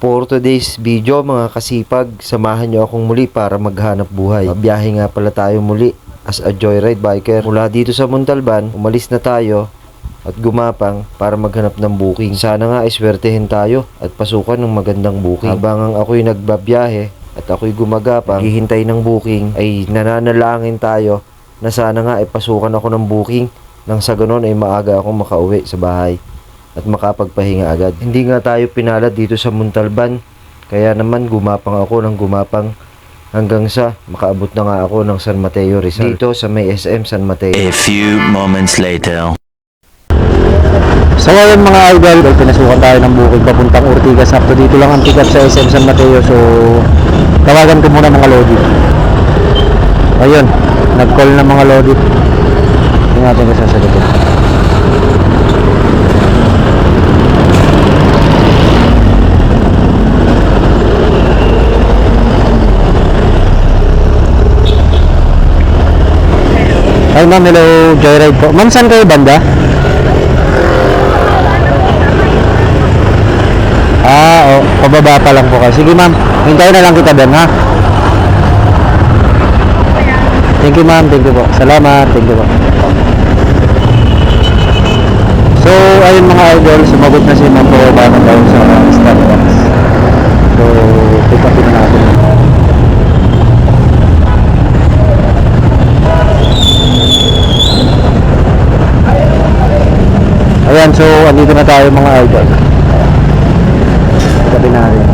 For today's video mga kasipag, samahan nyo akong muli para maghanap buhay. Biyahe nga pala tayo muli as a joyride biker. Mula dito sa Montalban, umalis na tayo at gumapang para maghanap ng booking. Sana nga iswertehin tayo at pasukan ng magandang booking. Habang ang ako'y nagbabiyahe at ako'y gumagapang, hihintay ng booking, ay nananalangin tayo na sana nga ipasukan ako ng booking nang sa ganon ay maaga akong makauwi sa bahay at makapagpahinga agad. Hindi nga tayo pinalad dito sa Muntalban, kaya naman gumapang ako ng gumapang hanggang sa makaabot na nga ako ng San Mateo Rizal. Dito sa may SM San Mateo. A few moments later. So ngayon mga idol, ay pinasukan tayo ng bukid papuntang Ortigas. Sakto dito lang ang pick up sa SM San Mateo. So tawagan ko muna mga lodi. Ayun, nag-call na mga lodi. Hindi natin ko Ay ma'am, hello, Joyride po. Ma'am, saan kayo banda? Ah, oh, pababa pa lang po kayo. Sige ma'am, hintayin na lang kita doon ha. Thank you ma'am, thank you po. Salamat, thank you po. So, ayun mga idol, sumagot na si ma'am po paano daw sa Starbucks. So, pick upin na natin. Andito na tayo mga idol. Upin natin.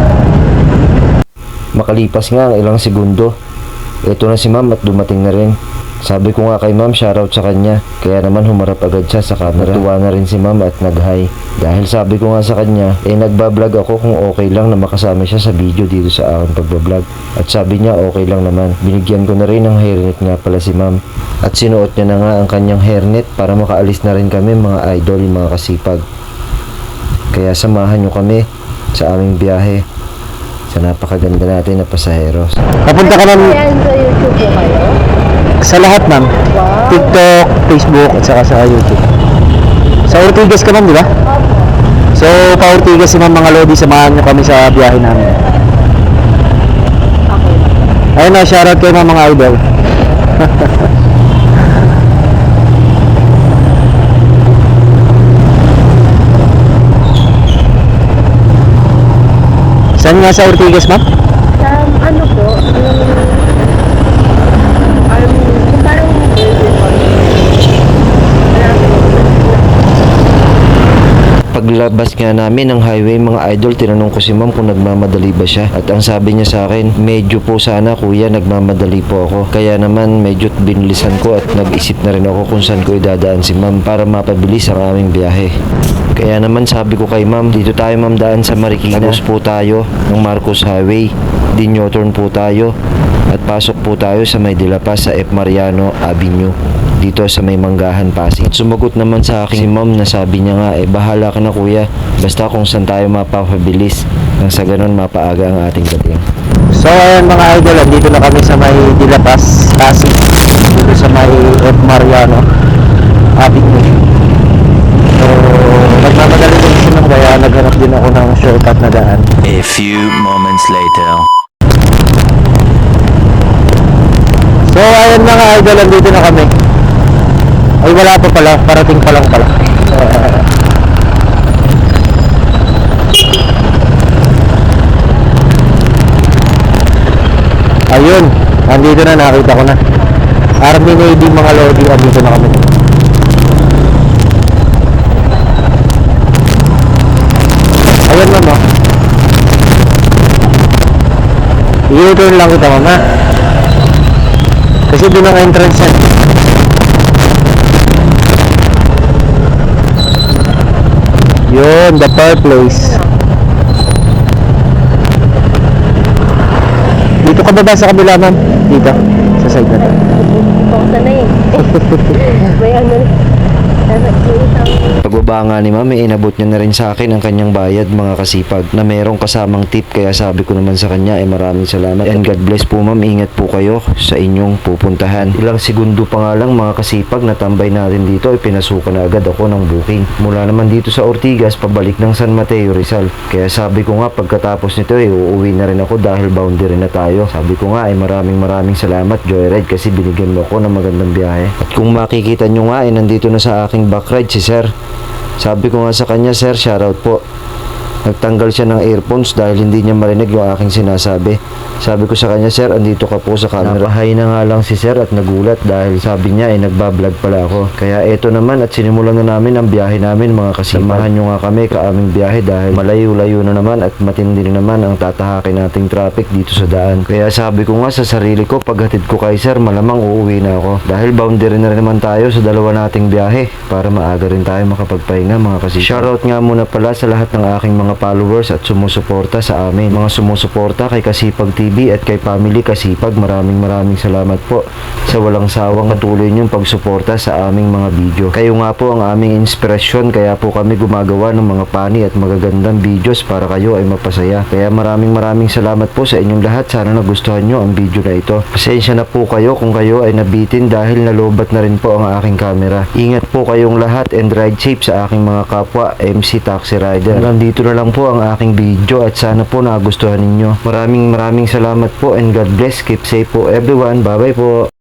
Makalipas nga ang ilang segundo, ito na si ma'am at dumating na rin. Sabi ko nga kay ma'am, shoutout sa kanya. Kaya naman humarap agad siya sa camera. Natuwa na rin si ma'am at nag-hi. Dahil sabi ko nga sa kanya, eh nagbablog ako kung okay lang na makasama siya sa video dito sa aking pagbablog. At sabi niya okay lang naman. Binigyan ko na rin ng hairnet nga pala si ma'am. At sinuot niya na nga ang kanyang hairnet para makaalis na rin kami mga idol, mga kasipag. Kaya samahan nyo kami sa aming biyahe sa napakaganda natin na pasaheros. Papunta ka ng Ayan, sa YouTube po kayo? sa lahat ma'am. Wow. TikTok, Facebook, at saka sa YouTube. Sa Ortigas ka ma'am, di ba? So, pa Ortigas si ma'am mga lodi, samahan niyo kami sa biyahe namin. Ayun na, shoutout kayo mga mga idol. Saan nga sa Ortigas ma'am? Sa ano po, yung... Um, yung parang burger po. Paglabas nga namin ng highway mga idol, tinanong ko si ma'am kung nagmamadali ba siya. At ang sabi niya sa akin, medyo po sana kuya nagmamadali po ako. Kaya naman medyo binilisan ko at nag-isip na rin ako kung saan ko idadaan si ma'am para mapabilis ang aming biyahe. Kaya naman sabi ko kay ma'am, dito tayo ma'am daan sa Marikina. Tapos po tayo ng Marcos Highway. Din turn po tayo. At pasok po tayo sa may Dilapas sa F. Mariano Avenue dito sa may Manggahan Pasig. Sumagot naman sa akin si ma'am na sabi niya nga eh bahala ka na kuya basta kung saan tayo mapapabilis nang sa ganun mapaaga ang ating dating. So ayan mga idol, andito na kami sa may Dilapas, Pasig. Dito sa may F. Mariano Avenue. So, nagmamadali din si ma'am kaya naghanap din ako ng shortcut na daan. A few moments later. Ayan mga idol, andito na kami. Ay wala pa pala, parating pa lang pala. Ayun, andito na, nakita ko na. Army Navy mga lodi, andito na kami. Ayun mama. U-turn lang kita mama. Kasi doon ang entrance yan. Yun, the fireplace. Dito ka ba ba sa kabila, ma'am? Dito, sa side na to. Kung sana eh. May ano. Pagbaba nga ni ma'am, eh, inabot niya na rin sa akin ang kanyang bayad mga kasipag na merong kasamang tip. Kaya sabi ko naman sa kanya eh maraming salamat and God bless po ma'am. Ingat po kayo sa inyong pupuntahan. Ilang segundo pa nga lang mga kasipag na tambay natin dito. Ay pinasukan na agad ako ng booking. Mula naman dito sa Ortigas pabalik ng San Mateo Rizal. Kaya sabi ko nga pagkatapos nito eh uuwi na rin ako dahil boundary na tayo. Sabi ko nga ay maraming maraming salamat Joyride kasi binigyan mo ako ng magandang biyahe. At kung makikita nyo nga eh nandito na sa aking backride si sir sabi ko nga sa kanya, sir, shoutout po. Nagtanggal siya ng earphones dahil hindi niya marinig yung aking sinasabi. Sabi ko sa kanya, sir, andito ka po sa camera. Napahay na nga lang si sir at nagulat dahil sabi niya ay nagbablog pala ako. Kaya eto naman at sinimulan na namin ang biyahe namin mga kasipag. Samahan nyo nga kami ka aming biyahe dahil malayo-layo na naman at matindi na naman ang tatahakin nating traffic dito sa daan. Kaya sabi ko nga sa sarili ko, paghatid ko kay sir, malamang uuwi na ako. Dahil boundary na rin naman tayo sa dalawa nating biyahe para maaga rin tayo makapagpahinga mga kasipag. Shoutout nga muna pala sa lahat ng aking mga followers at sumusuporta sa amin. Mga sumusuporta kay Kasipag TV at kay Family Kasipag. Maraming maraming salamat po sa walang sawang patuloy niyong pagsuporta sa aming mga video. Kayo nga po ang aming inspirasyon kaya po kami gumagawa ng mga pani at magagandang videos para kayo ay mapasaya. Kaya maraming maraming salamat po sa inyong lahat. Sana nagustuhan nyo ang video na ito. Pasensya na po kayo kung kayo ay nabitin dahil nalobat na rin po ang aking camera. Ingat po kayong lahat and ride safe sa aking mga kapwa MC Taxi Rider. Hanggang dito na lang po ang aking video at sana po nagustuhan ninyo. Maraming maraming salamat po and God bless. Keep safe po everyone. Bye bye po.